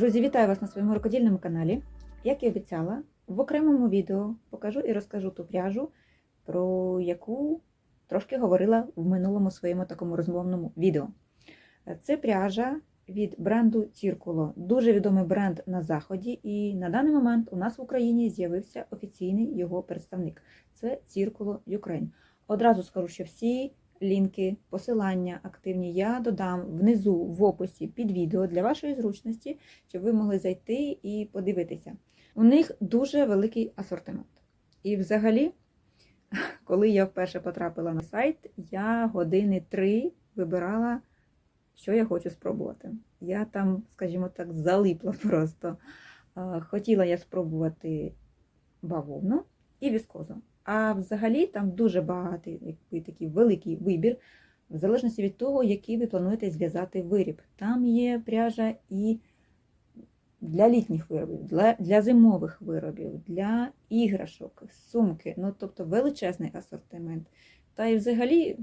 Друзі, вітаю вас на своєму рукодільному каналі. Як і обіцяла, в окремому відео покажу і розкажу ту пряжу, про яку трошки говорила в минулому своєму такому розмовному відео. Це пряжа від бренду Ціркуло. Дуже відомий бренд на заході, і на даний момент у нас в Україні з'явився офіційний його представник. Це Ціркуло Ukraine. Одразу скажу, що всі лінки, посилання активні я додам внизу в описі під відео для вашої зручності, щоб ви могли зайти і подивитися. У них дуже великий асортимент. І взагалі, коли я вперше потрапила на сайт, я години три вибирала, що я хочу спробувати. Я там, скажімо так, залипла просто. Хотіла я спробувати бавовну і віскозу. А взагалі там дуже багатий такий великий вибір, в залежності від того, який ви плануєте зв'язати виріб. Там є пряжа і для літніх виробів, для, для зимових виробів, для іграшок, сумки, ну тобто величезний асортимент. Та і взагалі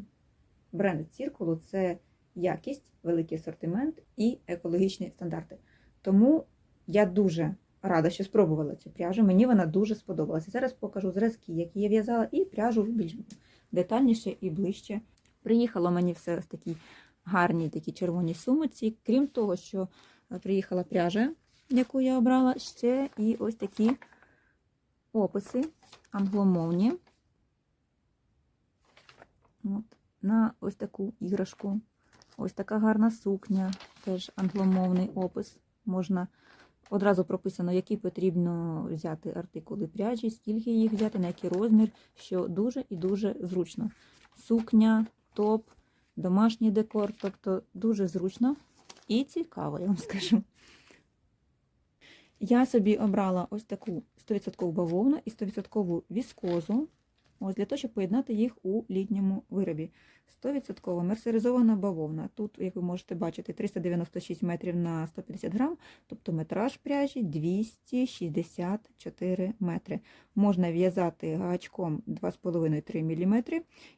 бренд Ціркулу це якість, великий асортимент і екологічні стандарти. Тому я дуже рада, що спробувала цю пряжу. Мені вона дуже сподобалася. Зараз покажу зразки, які я в'язала, і пряжу більш детальніше і ближче. Приїхало мені все в такій гарній такій червоній сумиці. Крім того, що приїхала пряжа, яку я обрала, ще і ось такі описи англомовні. От, на ось таку іграшку. Ось така гарна сукня, теж англомовний опис. Можна Одразу прописано, які потрібно взяти артикули пряжі, скільки їх взяти, на який розмір, що дуже і дуже зручно. Сукня, топ, домашній декор, тобто дуже зручно і цікаво, я вам скажу. Я собі обрала ось таку 100% бавовну і 100% віскозу. Ось для того, щоб поєднати їх у літньому виробі. 100% мерсеризована бавовна. Тут, як ви можете бачити, 396 метрів на 150 грам, тобто метраж пряжі 264 метри. Можна в'язати гачком 2,5-3 мм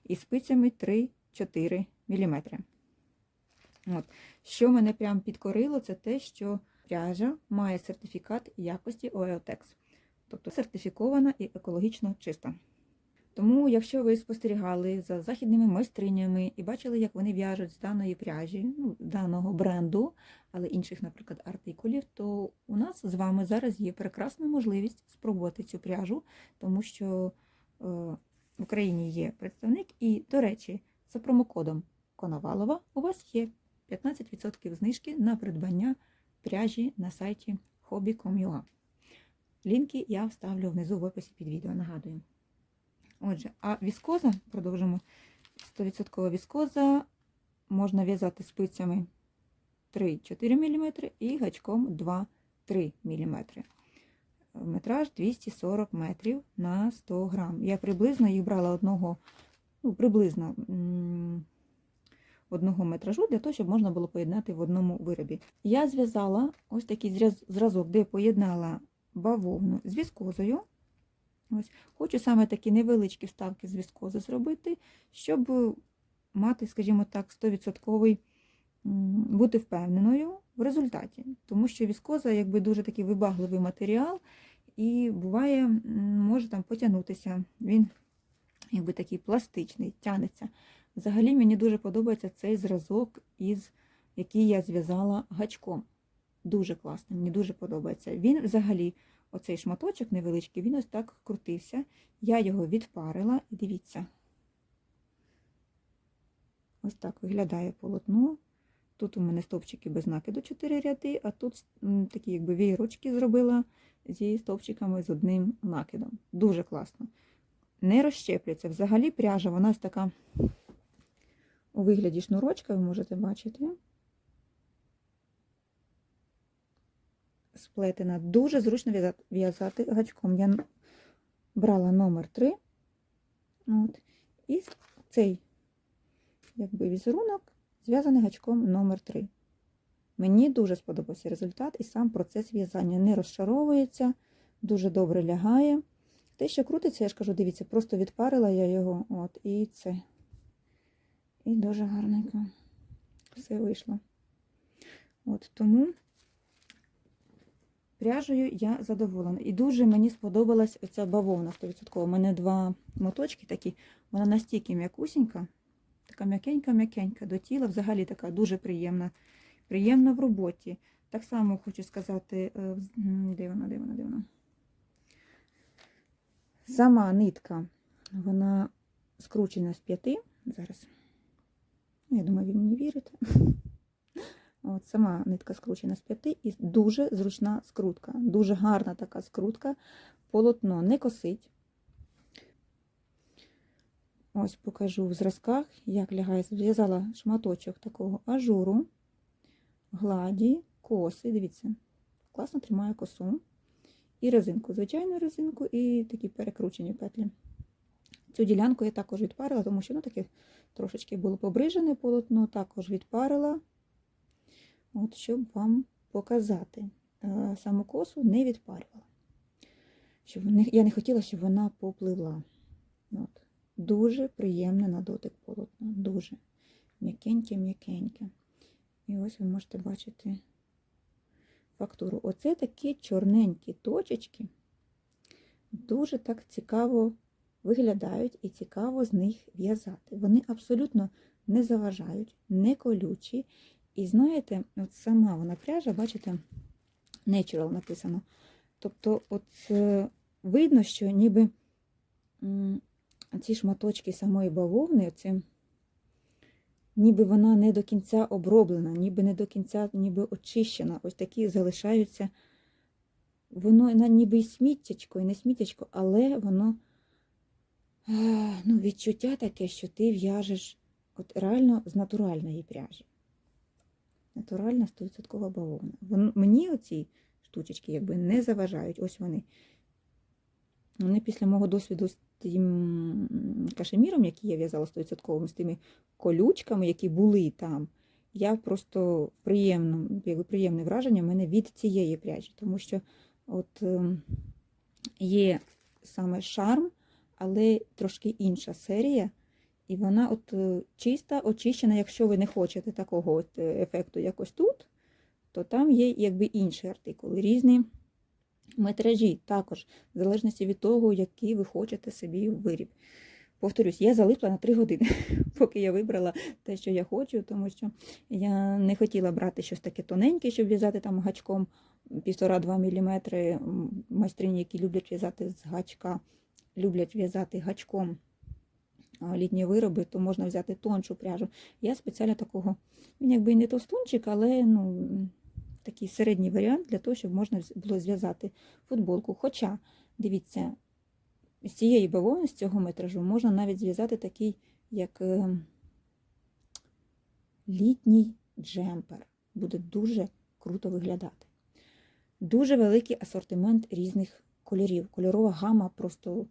і спицями 3-4 мм. От. Що мене прям підкорило, це те, що пряжа має сертифікат якості OEOTEX, тобто сертифікована і екологічно чиста. Тому, якщо ви спостерігали за західними майстринями і бачили, як вони в'яжуть з даної пряжі, ну, даного бренду, але інших, наприклад, артикулів, то у нас з вами зараз є прекрасна можливість спробувати цю пряжу, тому що е, в Україні є представник, і, до речі, за промокодом Коновалова у вас є 15% знижки на придбання пряжі на сайті hobby.com.ua. Лінки я вставлю внизу в описі під відео, нагадую. Отже, а віскоза, продовжимо, 100% віскоза можна в'язати спицями 3-4 мм і гачком 2-3 мм. Метраж 240 метрів на 100 грам. Я приблизно їх брала одного, ну, приблизно одного метражу, для того, щоб можна було поєднати в одному виробі. Я зв'язала ось такий зразок, де поєднала бавовну з віскозою. Ось. Хочу саме такі невеличкі вставки з віскози зробити, щоб мати, скажімо так, 100% бути впевненою в результаті. Тому що віскоза якби дуже такий вибагливий матеріал, і буває, може там потягнутися. Він якби такий пластичний, тянеться. Взагалі мені дуже подобається цей зразок, із який я зв'язала гачком. Дуже класно, мені дуже подобається. Він взагалі оцей шматочок невеличкий, він ось так крутився. Я його відпарила, і дивіться, ось так виглядає полотно. Тут у мене стовпчики без накиду 4 ряди, а тут такі якби вієрочки зробила зі стовпчиками з одним накидом. Дуже класно. Не розщеплюється. Взагалі пряжа, вона ось така у вигляді шнурочка, ви можете бачити. Сплетена. Дуже зручно в'язати гачком. Я брала номер 3. От, і цей якби, візерунок зв'язаний гачком номер 3 Мені дуже сподобався результат, і сам процес в'язання не розшаровується, дуже добре лягає. Те, що крутиться, я ж кажу, дивіться, просто відпарила я його, от, і це. І дуже гарненько все вийшло. От, Тому пряжею я задоволена. І дуже мені сподобалась оця бавовна 100%. У мене два моточки такі, вона настільки м'якусінька, така м'якенька-м'якенька до тіла, взагалі така дуже приємна, приємна в роботі. Так само хочу сказати, е, де вона, де вона, де вона. Сама нитка, вона скручена з п'яти. Зараз. Ну, Я думаю, ви мені вірите. От Сама нитка скручена з п'яти і дуже зручна скрутка. Дуже гарна така скрутка. Полотно не косить. Ось покажу в зразках, як лягає. Зв'язала шматочок такого ажуру, гладі, коси. Дивіться, класно тримає косу. І резинку, звичайну резинку, і такі перекручені петлі. Цю ділянку я також відпарила, тому що ну, таке трошечки було побрижене полотно, також відпарила, от, щоб вам показати. Е, Саму косу не відпарювала. Щоб не, я не хотіла, щоб вона попливла. От. Дуже приємне на дотик полотно. Дуже м'якеньке-м'якеньке. І ось ви можете бачити фактуру. Оце такі чорненькі точечки. Дуже так цікаво виглядають і цікаво з них в'язати. Вони абсолютно не заважають, не колючі. І знаєте, от сама вона пряжа, бачите, natural написано. Тобто, от е, видно, що ніби ці шматочки самої бавовни, оці, ніби вона не до кінця оброблена, ніби не до кінця ніби очищена. Ось такі залишаються. Воно ніби і сміттячко, і не сміттячко, але воно е, ну, відчуття таке, що ти в'яжеш от реально з натуральної пряжі. Натуральна 100% бавовна. Вон, мені оці штучечки якби не заважають. Ось вони. Вони після мого досвіду з тим кашеміром, який я в'язала 100%, з тими колючками, які були там, я просто приємно, якби приємне враження в мене від цієї пряжі, тому що от ем, є саме шарм, але трошки інша серія. І вона от е, чиста, очищена, якщо ви не хочете такого от е, ефекту, як ось тут, то там є якби інші артикули, різні метражі також, в залежності від того, який ви хочете собі виріб. Повторюсь, я залипла на 3 години, поки я вибрала те, що я хочу, тому що я не хотіла брати щось таке тоненьке, щоб в'язати там гачком 1,5-2 мм. Майстрині, які люблять в'язати з гачка, люблять в'язати гачком літні вироби, то можна взяти тоншу пряжу. Я спеціально такого, він якби і не товстунчик, але ну, такий середній варіант для того, щоб можна було зв'язати футболку. Хоча, дивіться, з цієї бавовни, з цього метражу, можна навіть зв'язати такий, як е, літній джемпер. Буде дуже круто виглядати. Дуже великий асортимент різних кольорів. Кольорова гама просто,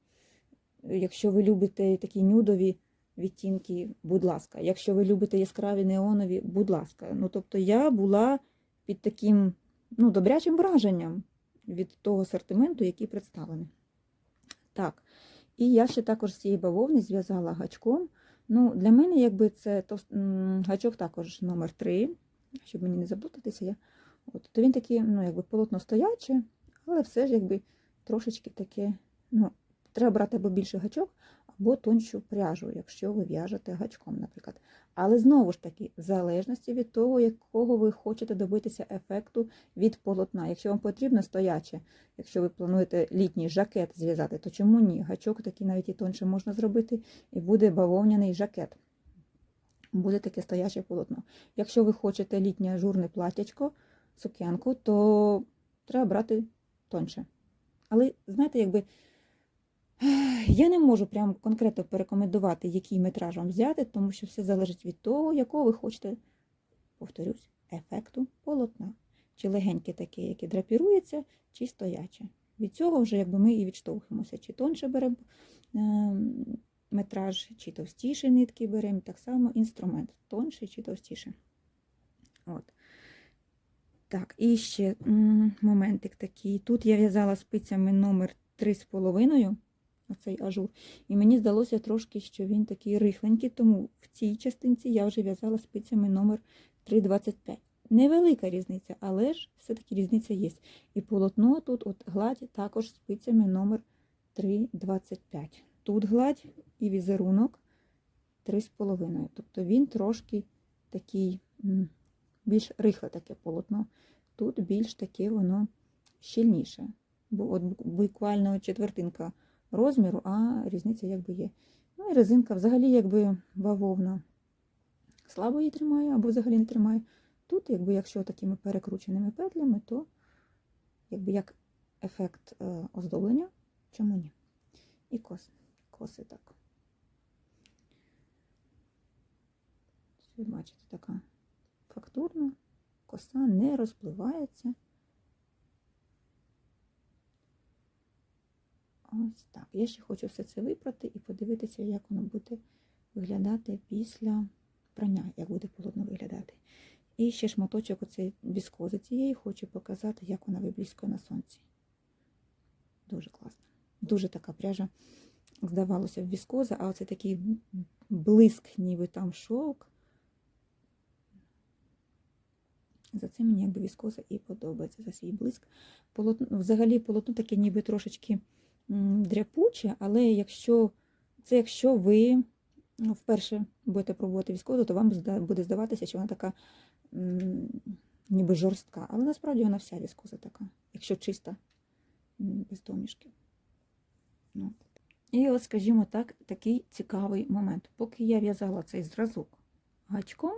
якщо ви любите такі нюдові відтінки, будь ласка. Якщо ви любите яскраві неонові, будь ласка. Ну, тобто я була під таким ну, добрячим враженням від того асортименту, який представлений. Так, і я ще також з цієї бавовни зв'язала гачком. Ну, Для мене, якби це то, гачок також номер 3, щоб мені не заплутатися, я, от, то він такий, ну, якби полотно стояче, але все ж якби трошечки таке, ну, треба брати або більше гачок, або тоншу пряжу, якщо ви в'яжете гачком, наприклад. Але знову ж таки, в залежності від того, якого ви хочете добитися ефекту від полотна. Якщо вам потрібно стояче, якщо ви плануєте літній жакет зв'язати, то чому ні? Гачок такий навіть і тонше можна зробити, і буде бавовняний жакет. Буде таке стояче полотно. Якщо ви хочете літнє ажурне платячко, сукенку, то треба брати тонше. Але, знаєте, якби я не можу прям конкретно порекомендувати, який метраж вам взяти, тому що все залежить від того, якого ви хочете, повторюсь, ефекту полотна. Чи легеньке таке, яке драпірується, чи стояче. Від цього вже якби ми і відштовхуємося, чи тонше беремо е, метраж, чи товстіші нитки беремо, так само інструмент тонший чи товстіший. От. Так, і ще моментик такий. Тут я в'язала спицями номер 3,5, оцей ажур. І мені здалося трошки, що він такий рихленький, тому в цій частинці я вже в'язала спицями номер 3,25. Невелика різниця, але ж все-таки різниця є. І полотно тут, от гладь, також спицями номер 3,25. Тут гладь і візерунок 3,5. Тобто він трошки такий, більш рихле таке полотно. Тут більш таке воно щільніше. Бо от буквально четвертинка розміру, а різниця якби є. Ну і резинка взагалі якби бавовна. Слабо її тримає або взагалі не тримає. Тут, якби якщо такими перекрученими петлями, то якби як ефект е, оздоблення, чому ні? І кос, коси так. Ви бачите, така фактурна, коса не розпливається. Ось так. Я ще хочу все це випрати і подивитися, як воно буде виглядати після прання, як буде полотно виглядати. І ще шматочок оцей віскози цієї хочу показати, як вона виблискує на сонці. Дуже класно. Дуже така пряжа, здавалося, віскоза, а оце такий блиск, ніби там шовк. За це мені якби віскоза і подобається за свій блиск. Полотно, взагалі полотно таке ніби трошечки дряпуче, але якщо це якщо ви вперше будете пробувати віскозу, то вам буде здаватися, що вона така ніби жорстка. Але насправді вона вся віскоза така, якщо чиста, без домішки. Ну. І от, скажімо так, такий цікавий момент. Поки я в'язала цей зразок гачком,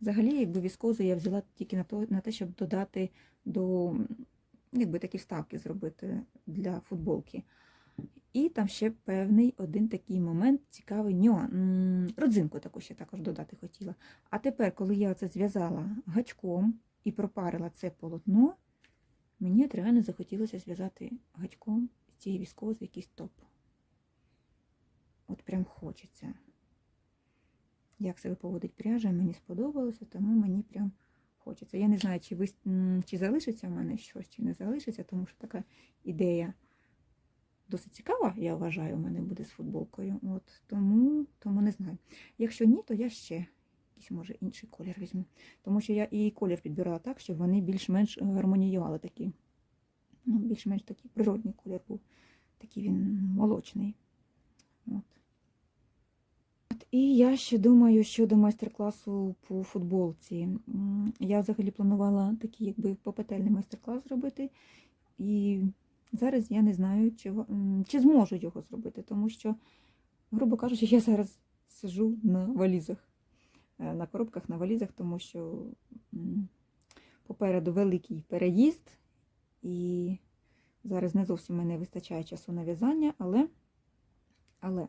взагалі, якби віскозу я взяла тільки на, те, щоб додати до, якби такі вставки зробити для футболки. І там ще певний один такий момент, цікавий нюанс. Родзинку таку ще також додати хотіла. А тепер, коли я це зв'язала гачком і пропарила це полотно, мені от реально захотілося зв'язати гачком з цієї віскози якийсь топ. От прям хочеться. Як себе поводить пряжа, мені сподобалося, тому мені прям хочеться. Я не знаю, чи, ви, чи залишиться в мене щось, чи не залишиться, тому що така ідея досить цікава, я вважаю, у мене буде з футболкою. От, тому, тому не знаю. Якщо ні, то я ще якийсь, може, інший колір візьму. Тому що я і колір підбирала так, щоб вони більш-менш гармоніювали такі. Ну, більш-менш такий природний колір був. Такий він молочний. От. І я ще думаю щодо майстер-класу по футболці. Я взагалі планувала такий якби попетельний майстер-клас зробити. І зараз я не знаю, чи, чи зможу його зробити, тому що, грубо кажучи, я зараз сижу на валізах, е, на коробках на валізах, тому що попереду великий переїзд, і зараз не зовсім мене вистачає часу на в'язання, але, але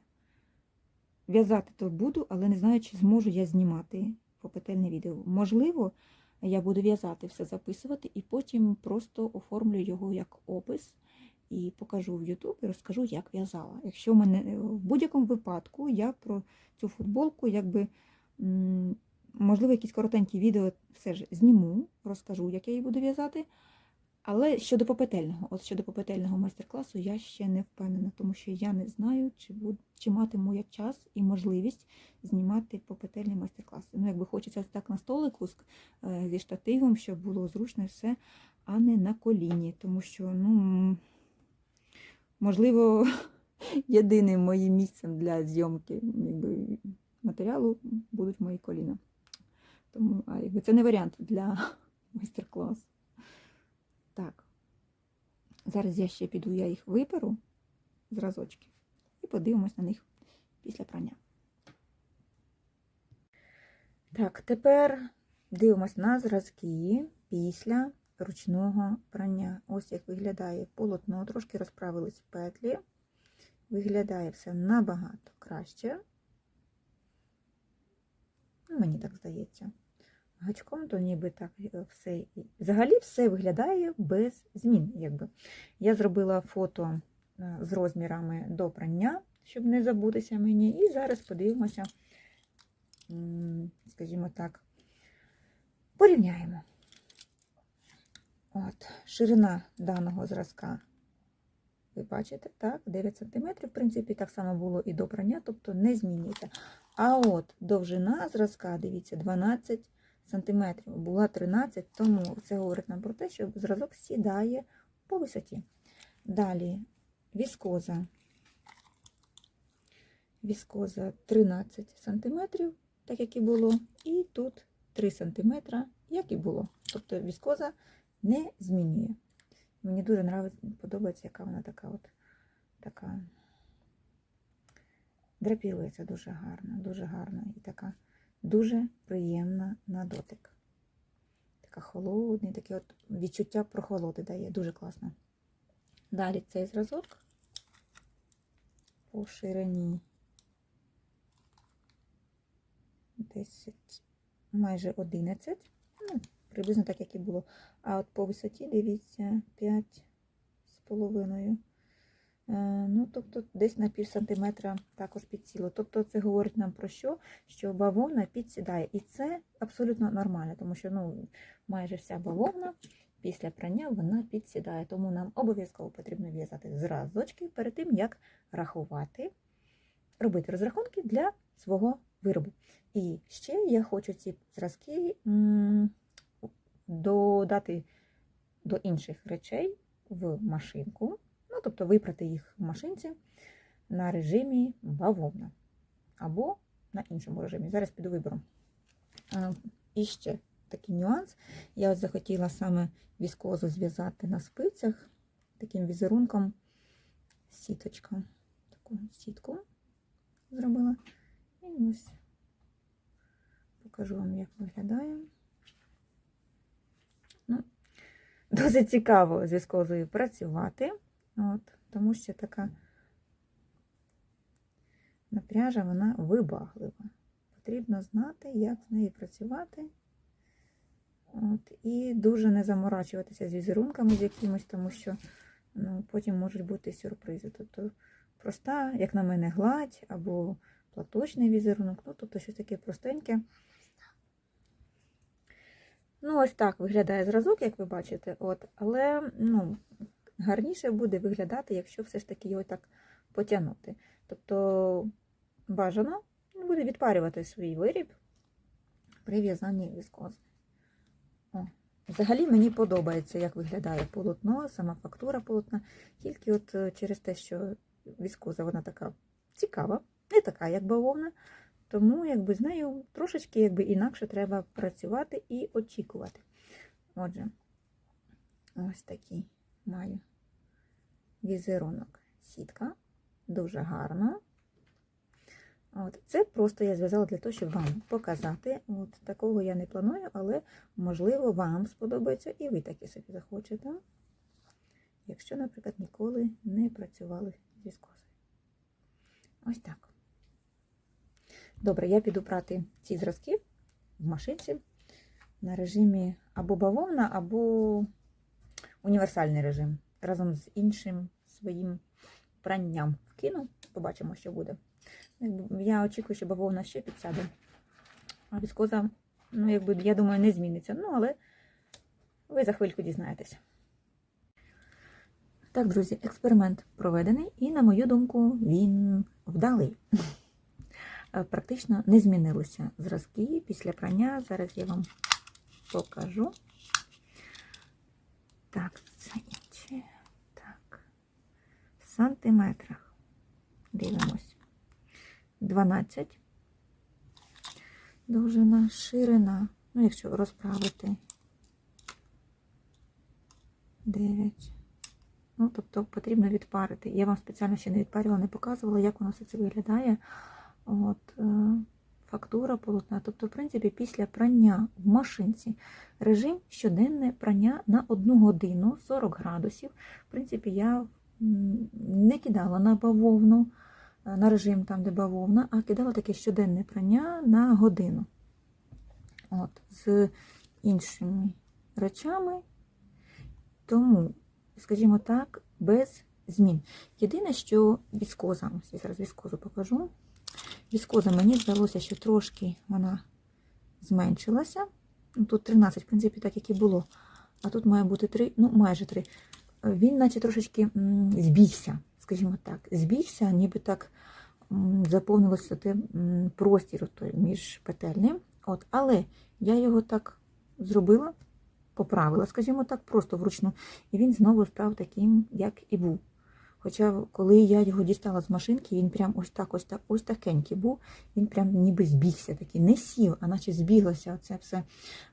в'язати то буду, але не знаю, чи зможу я знімати попетельне відео. Можливо, я буду в'язати, все записувати, і потім просто оформлю його як опис і покажу в YouTube і розкажу, як в'язала. Якщо в мене в будь-якому випадку я про цю футболку, якби можливо, якісь коротенькі відео все ж зніму, розкажу, як я її буду в'язати. Але щодо попетельного, от щодо попетельного майстер-класу, я ще не впевнена, тому що я не знаю, чи буд, чи матиму я час і можливість знімати попетельний майстер-клас. Ну, якби хочеться так на столику е, зі штативом, щоб було зручно все, а не на коліні. Тому що, ну, можливо, єдиним моїм місцем для зйомки якби, матеріалу будуть мої коліна. Тому а, якби, це не варіант для майстер-класу. Так. Зараз я ще піду, я їх виперу зразочки і подивимось на них після прання. Так, тепер дивимось на зразки після ручного прання. Ось як виглядає полотно, трошки розправились петлі. Виглядає все набагато краще. Ну, Мені так здається. Гачком, то ніби так е, все. Взагалі все виглядає без змін. Якби. Я зробила фото е, з розмірами до прання, щоб не забутися мені. І зараз подивимося, скажімо так, порівняємо. От, ширина даного зразка, ви бачите, так, 9 см, в принципі, так само було і до прання, тобто не змінюється. А от довжина зразка, дивіться, 12 сантиметрів була 13, тому це говорить нам про те, що зразок сідає по висоті. Далі віскоза. Віскоза 13 см, так як і було, і тут 3 см, як і було. Тобто віскоза не змінює. Мені дуже нравиться, подобається, яка вона така от така драпірується дуже гарно, дуже гарно і така дуже приємна на дотик. Така холодний, таке от відчуття прохолоди дає, дуже класно. Далі цей зразок по ширині 10, майже 11, ну, приблизно так, як і було. А от по висоті, дивіться, 5 з половиною. Е, Ну, тобто десь на пів сантиметра також підсіло. Тобто це говорить нам про що? Що бавовна підсідає. І це абсолютно нормально, тому що ну, майже вся бавовна після прання вона підсідає. Тому нам обов'язково потрібно в'язати зразочки перед тим, як рахувати, робити розрахунки для свого виробу. І ще я хочу ці зразки додати до інших речей в машинку. Ну, тобто випрати їх в машинці на режимі бавовна або на іншому режимі. Зараз піду виберу. І ще такий нюанс. Я от захотіла саме віскозу зв'язати на спицях таким візерунком сіточка. Таку сітку зробила. І ось покажу вам, як виглядає. Ну, Досить цікаво з віскозою працювати. От, тому що така напряжа, вона вибаглива. Потрібно знати, як з нею працювати. От, І дуже не заморачуватися з візерунками з якимось, тому що ну, потім можуть бути сюрпризи. Тобто проста, як на мене, гладь або платочний візерунок, ну, тобто щось таке простеньке. Ну, ось так виглядає зразок, як ви бачите. От, Але ну, гарніше буде виглядати, якщо все ж таки його так потягнути. Тобто бажано буде відпарювати свій виріб при в'язанні віскози. О, Взагалі мені подобається, як виглядає полотно, сама фактура полотна, тільки от е, через те, що віскоза вона така цікава, не така, як бавовна. Тому якби з нею трошечки якби, інакше треба працювати і очікувати. Отже, ось такий маю візерунок сітка. Дуже гарно. От, Це просто я зв'язала для того, щоб вам показати. От, Такого я не планую, але, можливо, вам сподобається і ви таки собі захочете. Якщо, наприклад, ніколи не працювали з віскозою. Ось так. Добре, я піду прати ці зразки в машинці на режимі або бавовна, або універсальний режим. Разом з іншим своїм пранням вкину. Побачимо, що буде. Я очікую, що бавовна ще підсяде. А віскоза, ну, якби, я думаю, не зміниться. Ну, але ви за хвильку дізнаєтеся. Так, друзі, експеримент проведений, і, на мою думку, він вдалий. Практично не змінилися зразки після прання. Зараз я вам покажу. Так, це інші. Так, в сантиметрах. Дивимось. 12. Довжина, ширина. Ну, якщо розправити. 9. Ну, тобто потрібно відпарити. Я вам спеціально ще не відпарювала, не показувала, як воно все це виглядає. От, Фактура полотна. Тобто, в принципі, після прання в машинці режим щоденне прання на 1 годину 40 градусів. В принципі, я не кидала на бавовну, на режим там, де бавовна, а кидала таке щоденне прання на годину. От, З іншими речами. Тому, скажімо так, без змін. Єдине, що віскоза, зараз віскозу покажу. Віскоза мені здалося, що трошки вона зменшилася. Ну, Тут 13, в принципі, так як і було. А тут має бути 3, ну майже 3. Він, наче трошечки збігся, скажімо так, збігся, ніби так заповнилося те простір між петельним. От, але я його так зробила, поправила, скажімо так, просто вручну, і він знову став таким, як і був. Хоча, коли я його дістала з машинки, він прям ось так, ось так, ось такенький був, він прям ніби збігся такий, не сів, а наче збіглося це все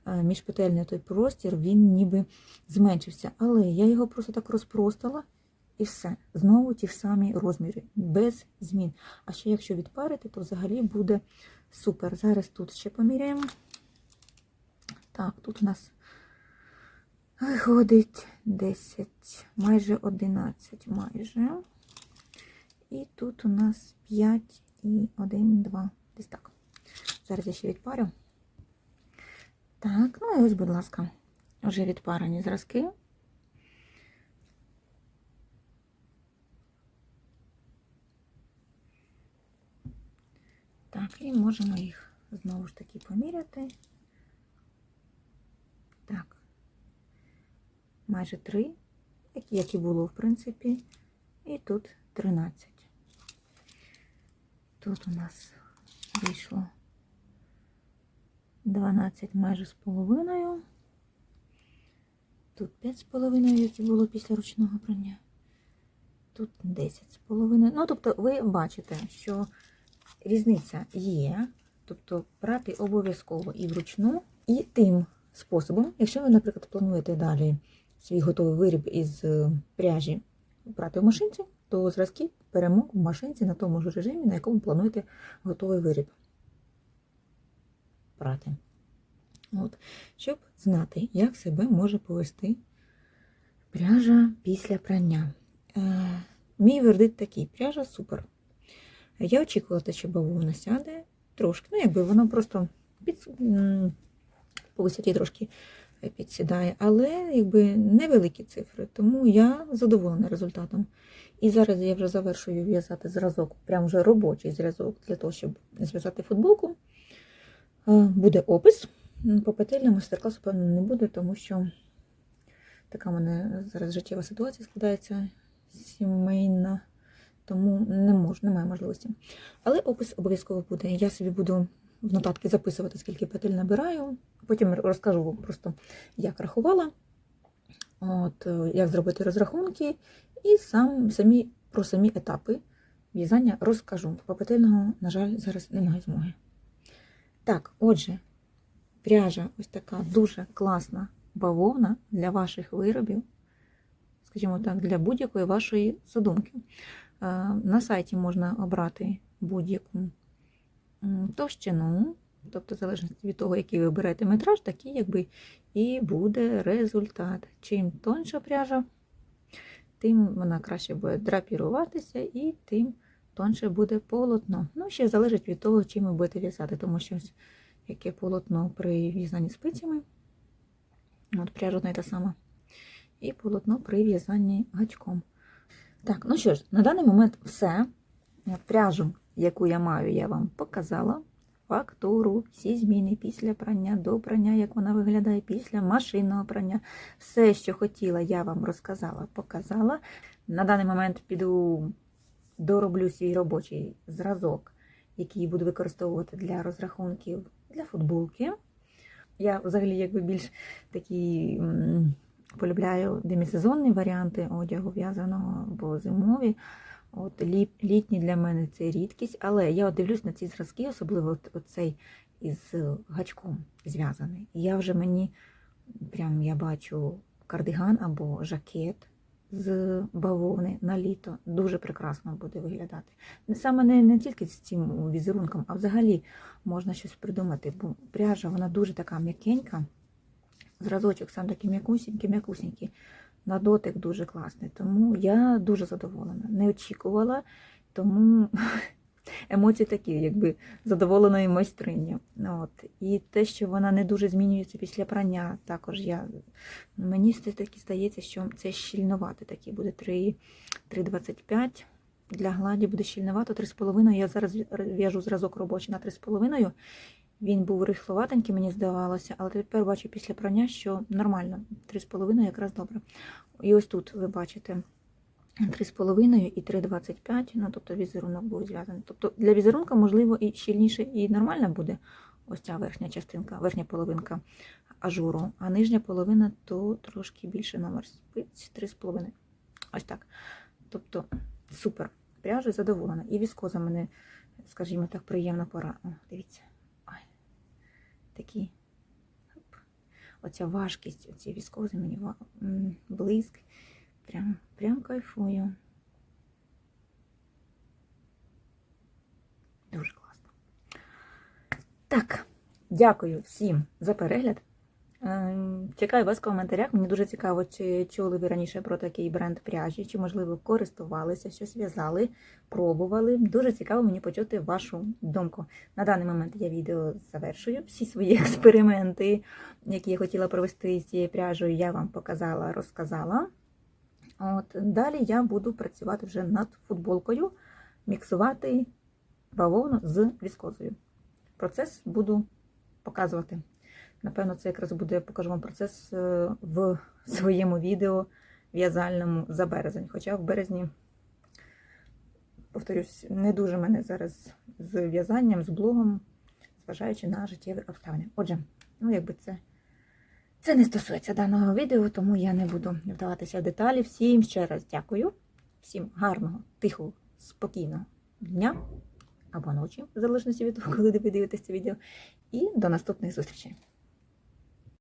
е, міжпетельний той простір, він ніби зменшився. Але я його просто так розпростала і все. Знову ті ж самі розміри, без змін. А ще якщо відпарити, то взагалі буде супер. Зараз тут ще поміряємо. Так, тут у нас виходить 10, майже 11, майже. І тут у нас 5 і 1, 2. Десь так. Зараз я ще відпарю. Так, ну і ось, будь ласка, вже відпарені зразки. Так, і можемо їх знову ж таки поміряти. Так, майже 3, як, і було, в принципі, і тут 13. Тут у нас вийшло 12 майже з половиною. Тут 5 з половиною, як і було після ручного прання. Тут 10 з половиною. Ну, тобто, ви бачите, що різниця є. Тобто прати обов'язково і вручну, і тим способом, якщо ви, наприклад, плануєте далі свій готовий виріб із е, пряжі прати в машинці, то зразки беремо в машинці на тому ж режимі, на якому плануєте готовий виріб прати. От. Щоб знати, як себе може повести пряжа після прання. Е, мій вердикт такий: пряжа супер. Я очікувала, що бавовна сяде трошки. Ну, якби воно просто під, по висоті трошки підсідає, але якби невеликі цифри, тому я задоволена результатом. І зараз я вже завершую в'язати зразок, прям вже робочий зразок для того, щоб зв'язати футболку. Буде опис. М, По петельному майстер-класу, певно, не буде, тому що така в мене зараз життєва ситуація складається сімейна, тому не можу, немає можливості. Але опис обов'язково буде. Я собі буду в нотатки записувати, скільки петель набираю. Потім розкажу вам просто, як рахувала, от, е, як зробити розрахунки, і сам, самі, про самі етапи в'язання розкажу. Папетельного, на жаль, зараз немає змоги. Так, отже, пряжа ось така дуже класна бавовна для ваших виробів, скажімо так, для будь-якої вашої задумки. Е, На сайті можна обрати будь-яку товщину, тобто, в залежності від того, який ви берете метраж, такий якби і буде результат. Чим тонша пряжа, тим вона краще буде драпіруватися і тим тонше буде полотно. Ну, ще залежить від того, чим ви будете в'язати, тому що ось яке полотно при в'язанні спицями. От пряжа одна й та сама. І полотно при в'язанні гачком. Так, ну що ж, на даний момент все. Пряжу, яку я маю, я вам показала. Фактуру, всі зміни після прання, до прання, як вона виглядає після машинного прання. Все, що хотіла, я вам розказала, показала. На даний момент піду дороблю свій робочий зразок, який буду використовувати для розрахунків для футболки. Я взагалі якби більш такі полюбляю демісезонні варіанти одягу в'язаного або зимові. От лі, літні для мене це рідкість, але я от дивлюсь на ці зразки, особливо от, оцей із гачком зв'язаний. Я вже мені прям я бачу кардиган або жакет з бавовни на літо. Дуже прекрасно буде виглядати. Саме не, не тільки з цим візерунком, а взагалі можна щось придумати, бо пряжа вона дуже така м'якенька. Зразочок сам такий м'якусінький, м'якусінький. На дотик дуже класний. Тому я дуже задоволена. Не очікувала, тому емоції такі, якби задоволеної майстрині. От. І те, що вона не дуже змінюється після прання, також я мені таки здається, що це щільновато такий буде 3, 3,25. Для гладі буде щільновато 3,5. Я зараз в'яжу зразок робочий на 3,5. Він був рихловатенький, мені здавалося, але тепер бачу після прання, що нормально. 3,5 якраз добре. І ось тут ви бачите 3,5 і 3,25, ну тобто візерунок був зв'язаний. Тобто для візерунка, можливо, і щільніше, і нормально буде. ось ця верхня частинка, верхня половинка ажуру, а нижня половина то трошки більше номер спиць 3,5. Ось так. Тобто супер. Пряжа задоволена. І віскоза мене, скажімо так, приємно пора. О, дивіться. Такі. Оця важкість, оці віскози мені блиск. Прям, прям кайфую. Дуже класно. Так, дякую всім за перегляд. Ем, Чекаю вас в коментарях. Мені дуже цікаво, чи чули ви раніше про такий бренд пряжі, чи, можливо, користувалися, щось в'язали, пробували. Дуже цікаво мені почути вашу думку. На даний момент я відео завершую. Всі свої експерименти, які я хотіла провести з цією пряжею, я вам показала, розказала. От, далі я буду працювати вже над футболкою, міксувати бавовну з віскозою. Процес буду показувати. Напевно, це якраз буде, я покажу вам процес е, в своєму відео в'язальному за березень. Хоча в березні, повторюсь, не дуже мене зараз з в'язанням, з блогом, зважаючи на життєві обставини. Отже, ну якби це, це не стосується даного відео, тому я не буду вдаватися в деталі. Всім ще раз дякую. Всім гарного, тихого, спокійного дня або ночі, в залежності від того, коли ви дивитесь це відео. І до наступних зустрічей.